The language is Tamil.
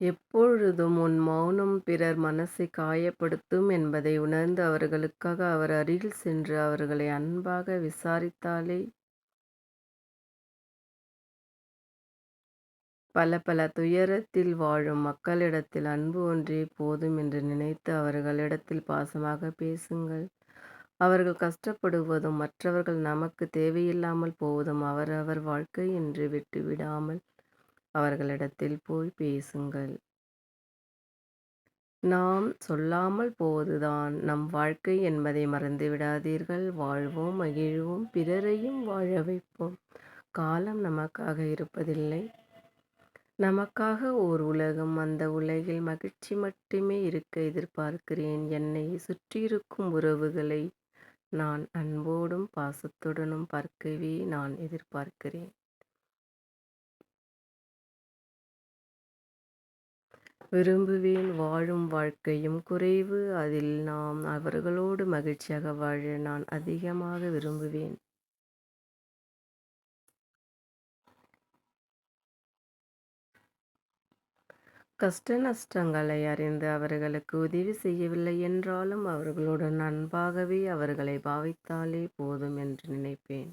எப்பொழுதும் உன் மௌனம் பிறர் மனசைக் காயப்படுத்தும் என்பதை உணர்ந்து அவர்களுக்காக அவர் அருகில் சென்று அவர்களை அன்பாக விசாரித்தாலே பல பல துயரத்தில் வாழும் மக்களிடத்தில் அன்பு ஒன்றே போதும் என்று நினைத்து அவர்களிடத்தில் பாசமாக பேசுங்கள். அவர்கள் கஷ்டப்படுவதும் மற்றவர்கள் நமக்கு தேவையில்லாமல் போவதும் அவரவர் வாழ்க்கை என்று விட்டுவிடாமல் அவர்களிடத்தில் போய் பேசுங்கள். நாம் சொல்லாமல் போவதுதான் நம் வாழ்க்கை என்பதை மறந்து விடாதீர்கள் வாழ்வோம் மகிழ்வோம் பிறரையும் வாழ வைப்போம். காலம் நமக்காக இருப்பதில்லை. நமக்காக ஓர் உலகம். அந்த உலகில் மகிழ்ச்சி மட்டுமே இருக்க எதிர்பார்க்கிறேன். என்னை சுற்றியிருக்கும் உறவுகளை நான் அன்போடும் பாசத்துடனும் பார்க்கவே நான் எதிர்பார்க்கிறேன். விரும்புவேன். வாழும் வாழ்க்கையும் குறைவு. அதில் நாம் அவர்களோடு மகிழ்ச்சியாக வாழ நான் அதிகமாக விரும்புவேன். கஷ்ட நஷ்டங்களை அறிந்து அவர்களுக்கு உதவி செய்யவில்லை என்றாலும் அவர்களுடன் அன்பாகவே அவர்களை பாவித்தாலே போதும் என்று நினைப்பேன்.